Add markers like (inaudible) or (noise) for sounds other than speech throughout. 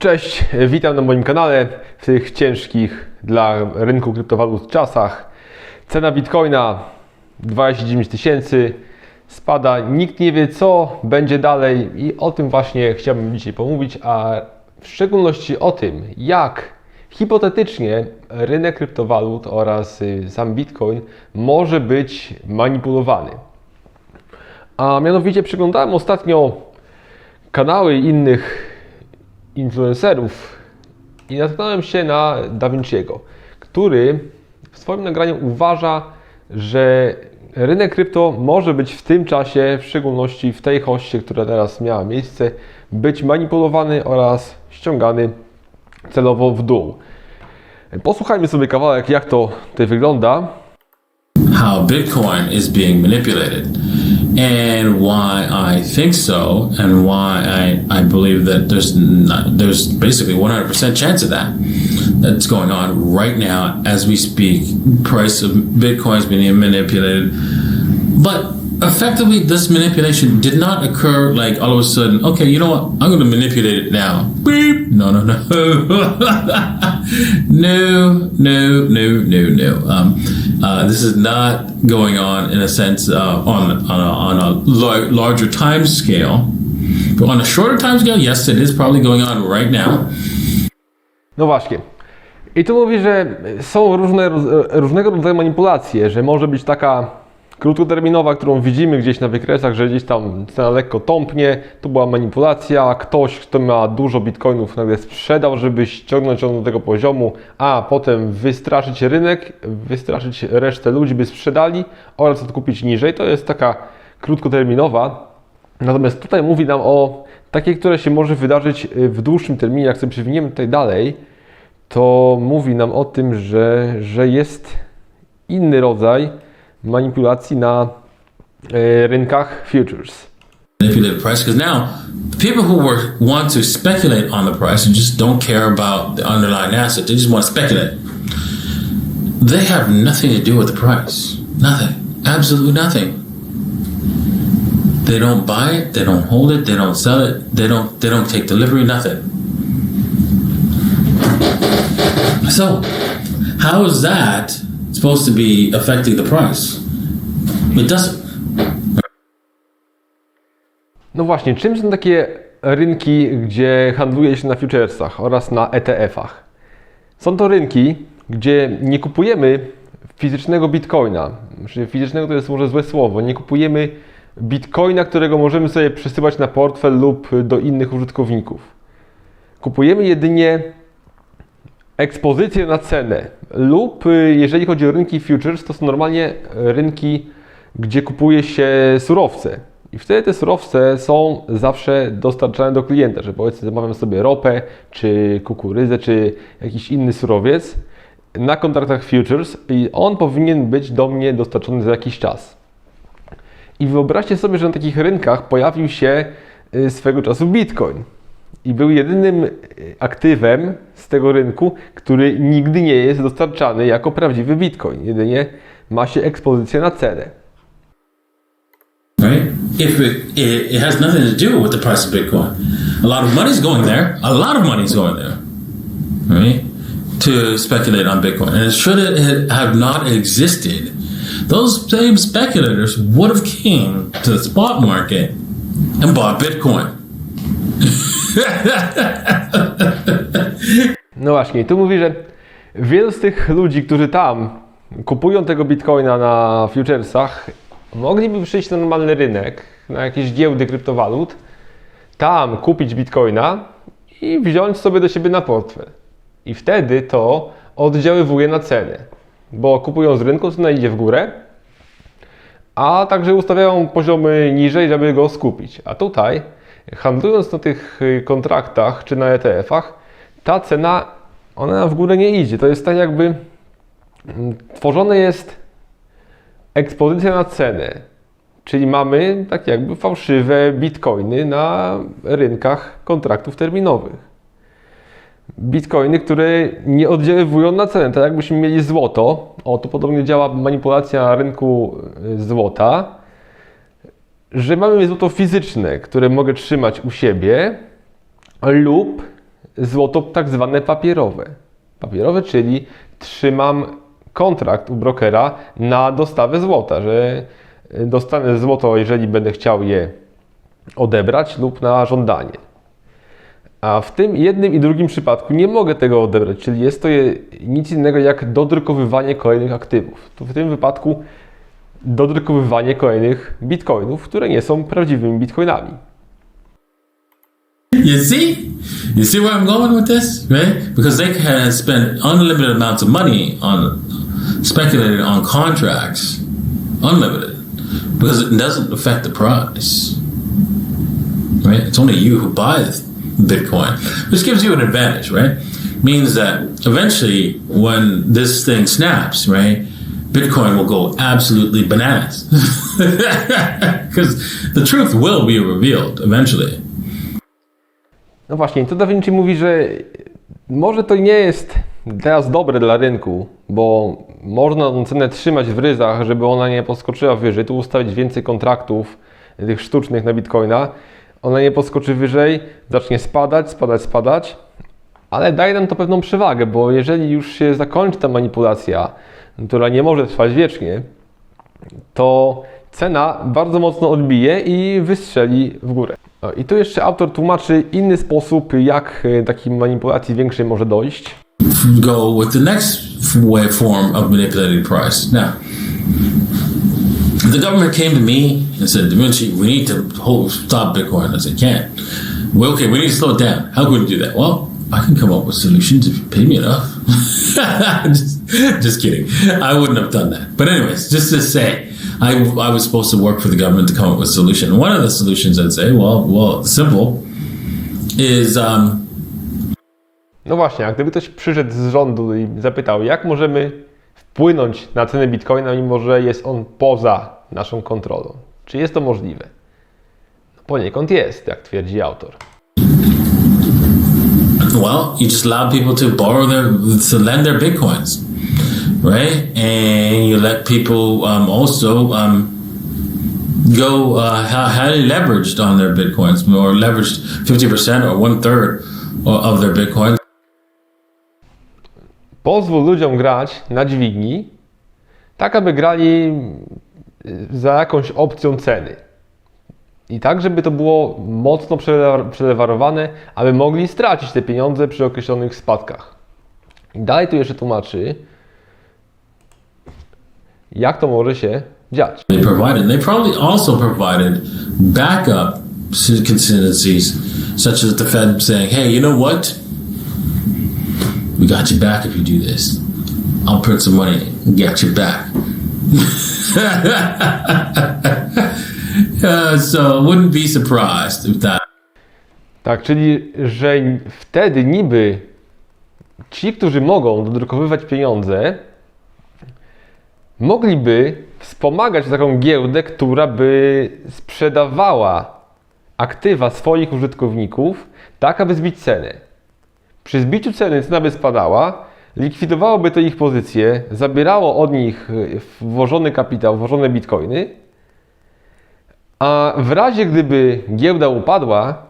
Cześć, witam na moim kanale w tych ciężkich dla rynku kryptowalut czasach. Cena bitcoina 29 tysięcy spada, nikt nie wie co będzie dalej i o tym właśnie chciałbym dzisiaj pomówić, a w szczególności o tym, jak hipotetycznie rynek kryptowalut oraz y, sam bitcoin może być manipulowany. A mianowicie przeglądałem ostatnio kanały innych influencerów i natknąłem się na Da Vinciego, który w swoim nagraniu uważa, że rynek krypto może być w tym czasie, w szczególności w tej hoście, która teraz miała miejsce, być manipulowany oraz ściągany celowo w dół. Posłuchajmy sobie kawałek, jak to tutaj wygląda. how Bitcoin is being manipulated and why I think so, and why I, I believe that there's not, there's basically 100% chance of that that's going on right now as we speak. Price of Bitcoin is being manipulated, but effectively this manipulation did not occur like all of a sudden. Okay, you know what? I'm going to manipulate it now. Beep. No, no, no, (laughs) no, no, no, no, no. Um, uh, this is not going on in a sense uh, on on a, on a lar- larger time scale but on a shorter time scale yes it is probably going on right now No właśnie. I tu mówi, że są różne, różnego rodzaju manipulacje, że może być taka krótkoterminowa, którą widzimy gdzieś na wykresach, że gdzieś tam cena lekko tąpnie, to była manipulacja, ktoś, kto ma dużo bitcoinów nagle sprzedał, żeby ściągnąć ją do tego poziomu, a potem wystraszyć rynek, wystraszyć resztę ludzi, by sprzedali oraz odkupić niżej. To jest taka krótkoterminowa. Natomiast tutaj mówi nam o takiej, które się może wydarzyć y, w dłuższym terminie. Jak sobie przewiniemy tutaj dalej, to mówi nam o tym, że, że jest inny rodzaj manipulacji na rynkach futures. manipulate the price because now people who want to speculate on the price and just don't care about the underlying asset they just want to speculate. They have nothing to do with the price. Nothing. Absolutely nothing. They don't buy it they don't hold it they don't sell it they don't they don't take delivery nothing. So how is that supposed to be affecting the price it doesn't No właśnie, czym są takie rynki, gdzie handluje się na futuresach oraz na ETF-ach? Są to rynki, gdzie nie kupujemy fizycznego bitcoina. Znaczy fizycznego to jest może złe słowo. Nie kupujemy bitcoina, którego możemy sobie przesyłać na portfel lub do innych użytkowników. Kupujemy jedynie ekspozycję na cenę lub y, jeżeli chodzi o rynki futures, to są normalnie rynki, gdzie kupuje się surowce. I wtedy te surowce są zawsze dostarczane do klienta, że powiedzmy zamawiam sobie ropę, czy kukurydzę, czy jakiś inny surowiec na kontraktach futures i on powinien być do mnie dostarczony za jakiś czas. I wyobraźcie sobie, że na takich rynkach pojawił się y, swego czasu Bitcoin. I był jedynym y, aktywem z tego rynku, który nigdy nie jest dostarczany jako prawdziwy Bitcoin. Jedynie ma się ekspozycję na cenę. right? If it, it, it has nothing to do with the price of Bitcoin. A lot of money's going there. A lot of money's going there, right? To speculate on Bitcoin. And should it have not existed, those same speculators would have came to the spot market and bought Bitcoin. No właśnie, tu mówi, że wielu z tych ludzi, którzy tam kupują tego bitcoina na futuresach, mogliby przyjść na normalny rynek, na jakieś giełdy kryptowalut, tam kupić bitcoina i wziąć sobie do siebie na portfel. I wtedy to oddziaływuje na cenę, bo kupują z rynku, cena idzie w górę, a także ustawiają poziomy niżej, żeby go skupić. A tutaj, handlując na tych y, kontraktach czy na ETF-ach, ta cena, ona w górę nie idzie. To jest tak jakby mm, tworzone jest ekspozycja na cenę. Czyli mamy tak jakby fałszywe bitcoiny na rynkach kontraktów terminowych. Bitcoiny, które nie oddziaływują na cenę. Tak jakbyśmy mieli złoto. O, to podobnie działa manipulacja na rynku y, złota. Że mamy złoto fizyczne, które mogę trzymać u siebie lub złoto tak zwane papierowe. Papierowe, czyli trzymam kontrakt u brokera na dostawę złota, że dostanę złoto, jeżeli będę chciał je odebrać lub na żądanie. A w tym jednym i drugim przypadku nie mogę tego odebrać, czyli jest to nic innego jak dodrukowywanie kolejnych aktywów. To w tym wypadku dodrukowywanie kolejnych bitcoinów, które nie są prawdziwymi bitcoinami. You see? You see where I'm going with this, right? Because they can spend unlimited amounts of money on speculating on contracts, unlimited, because it doesn't affect the price, right? It's only you who buys Bitcoin, which gives you an advantage, right? Means that eventually, when this thing snaps, right, Bitcoin will go absolutely bananas, (laughs) because the truth will be revealed eventually. No właśnie, to Da Vinci mówi, że może to nie jest teraz dobre dla rynku, bo można tą cenę trzymać w ryzach, żeby ona nie podskoczyła wyżej, tu ustawić więcej kontraktów tych sztucznych na Bitcoina, ona nie podskoczy wyżej, zacznie spadać, spadać, spadać, ale daje nam to pewną przewagę, bo jeżeli już się zakończy ta manipulacja, która nie może trwać wiecznie, to cena bardzo mocno odbije i wystrzeli w górę. O, I tu jeszcze autor tłumaczy inny sposób, jak e, takiej manipulacji większej może dojść. go with the next way form of manipulating price. Now, the government came to me and said, Da Vinci, we need to hold, stop Bitcoin. I said, can't. Well, okay, we need to slow it down. How can we do that? Well, I can come up with solutions if you pay me enough. (laughs) just, just kidding. I wouldn't have done that. But anyways, just to say, I, I was supposed to work for the government to come up with a solution. One of the solutions I'd say, well, well, simple, is um, No właśnie, a gdyby ktoś przyszedł z rządu i zapytał, jak możemy wpłynąć na cenę Bitcoina, mimo że jest on poza naszą kontrolą? Czy jest to możliwe? No poniekąd jest, jak twierdzi autor. Well, you just allow people to borrow their to lend their bitcoins, right? And you let people um, also um, go uh, highly leveraged on their bitcoins, or leveraged fifty percent or one third of their bitcoins. Pozwól ludziom grać na dźwigni, tak aby grali za jakąś opcją ceny. I tak, żeby to było mocno przelewa- przelewarowane, aby mogli stracić te pieniądze przy określonych spadkach. I dalej tu jeszcze tłumaczy, jak to może się dziać. They provided. They probably also provided backup contingencies, such as the Fed saying, "Hey, you know what? We got you back if you do this. I'll print some money and get you back." (laughs) uh, so wouldn't be surprised if that Tak, czyli że wtedy niby ci, którzy mogą dodrukowywać pieniądze, mogliby wspomagać taką giełdę, która by sprzedawała aktywa swoich użytkowników, tak aby zbić cenę. Przy zbiciu ceny cena by spadała, likwidowałoby to ich pozycje, zabierało od nich y, włożony kapitał, włożone bitcoiny, a w razie gdyby giełda upadła,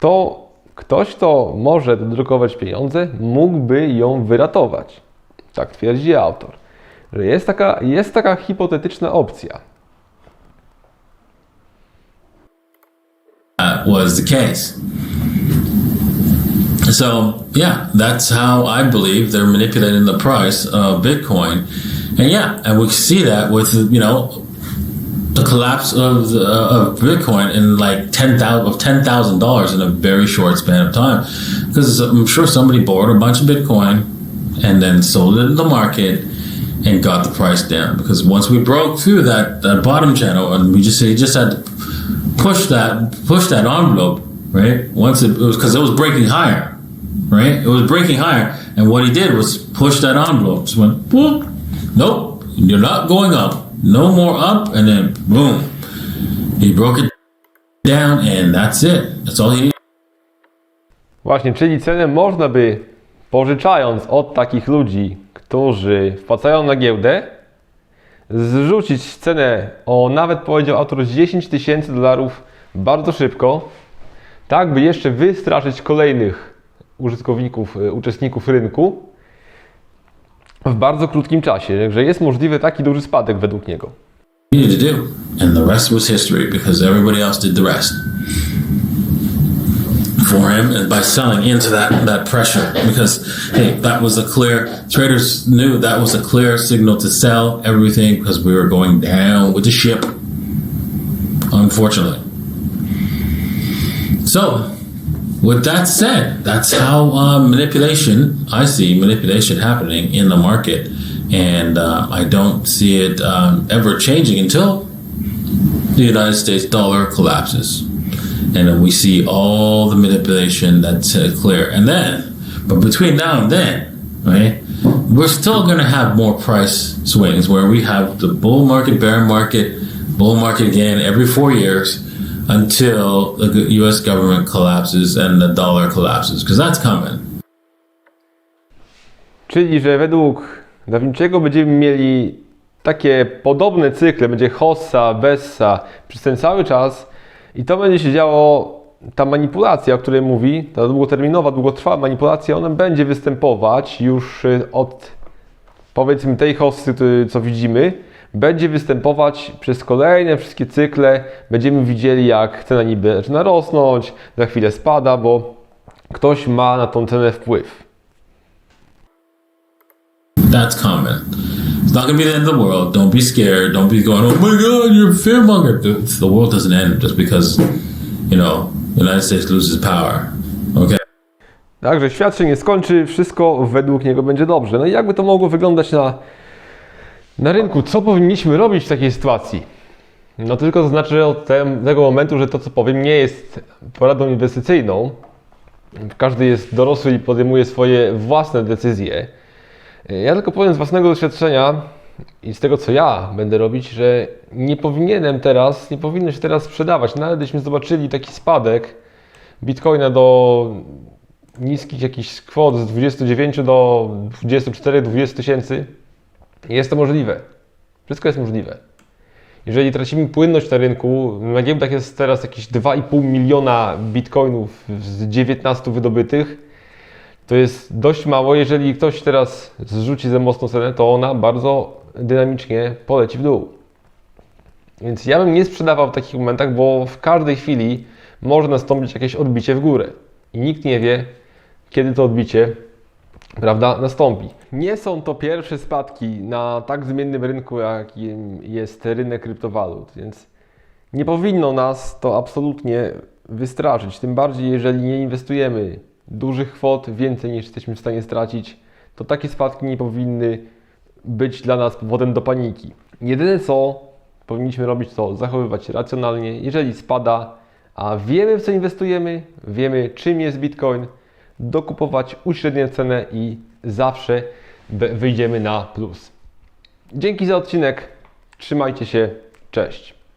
to ktoś, kto może dodrukować pieniądze, mógłby ją wyratować. Tak twierdzi autor. Że jest taka, jest taka hipotetyczna opcja. was the case. So yeah, that's how I believe they're manipulating the price of Bitcoin, and yeah, and we see that with you know the collapse of the, uh, of Bitcoin in like ten thousand of ten thousand dollars in a very short span of time, because I'm sure somebody bought a bunch of Bitcoin and then sold it in the market and got the price down. Because once we broke through that, that bottom channel, and we just he just had to push that push that envelope right? Once it, was because it was breaking higher right? It was breaking higher. And what he did was push that envelope. Just went nope. You're not going up no more up and then boom. He broke it down and that's it. That's all he needed. Właśnie, czyli cenę można by, pożyczając od takich ludzi, którzy wpłacają na giełdę, zrzucić cenę o nawet powiedział autor 10 tysięcy dolarów bardzo szybko, tak by jeszcze wystraszyć kolejnych użytkowników, y, uczestników rynku w bardzo krótkim czasie, że jest możliwy taki duży spadek według niego. for him by selling into that, that pressure because hey, that was a clear traders knew that was a clear signal to sell everything because we were going down with the ship. Unfortunately. So with that said, that's how uh, manipulation, I see manipulation happening in the market. And uh, I don't see it um, ever changing until the United States dollar collapses. And then we see all the manipulation that's uh, clear. And then, but between now and then, right, we're still going to have more price swings where we have the bull market, bear market, bull market again every four years until the U.S. government collapses and the dollar collapses, because that's coming. Czyli, że według Da Vinci'ego będziemy mieli takie podobne cykle, będzie hossa, bessa przez ten cały czas i to będzie się działo, ta manipulacja, o której mówi, ta długoterminowa, długotrwała manipulacja, ona będzie występować już y, od powiedzmy tej hossy, który- co widzimy, będzie występować przez kolejne wszystkie cykle. Będziemy widzieli, jak cena niby zaczyna rosnąć, za chwilę spada, bo ktoś ma na tą cenę wpływ. That's coming. It's not gonna be the end of the world. Don't be scared. Don't be going, oh my God, you're a fearmonger. The, the world doesn't end just because, you know, the United States loses power. Okay. Także świat się nie skończy, wszystko według niego będzie dobrze. No i jakby to mogło wyglądać na, na rynku? Co powinniśmy robić w takiej sytuacji? No tylko zaznaczę od tem, tego momentu, że to co powiem nie jest poradą inwestycyjną. Każdy jest dorosły i podejmuje swoje własne decyzje. Ja tylko powiem z własnego doświadczenia i z tego co ja będę robić, że nie powinienem teraz, nie powinno się teraz sprzedawać. Nawet gdyśmy zobaczyli taki spadek Bitcoina do niskich jakichś kwot z 29 do 24-20 tysięcy, jest to możliwe. Wszystko jest możliwe. Jeżeli tracimy płynność na rynku, na giełdach jest teraz jakieś 2,5 miliona bitcoinów z 19 wydobytych, to jest dość mało. Jeżeli ktoś teraz zrzuci za mocno cenę, to ona bardzo dynamicznie poleci w dół. Więc ja bym nie sprzedawał w takich momentach, bo w każdej chwili może nastąpić jakieś odbicie w górę. I nikt nie wie, kiedy to odbicie prawda, nastąpi. Nie są to pierwsze spadki na tak zmiennym rynku, jakim jest rynek kryptowalut, więc nie powinno nas to absolutnie wystraszyć. Tym bardziej, jeżeli nie inwestujemy dużych kwot, więcej niż jesteśmy w stanie stracić, to takie spadki nie powinny być dla nas powodem do paniki. Jedyne co powinniśmy robić, to zachowywać się racjonalnie. Jeżeli spada, a wiemy w co inwestujemy, wiemy czym jest Bitcoin, dokupować uśrednię cenę i zawsze wyjdziemy na plus. Dzięki za odcinek. Trzymajcie się. Cześć.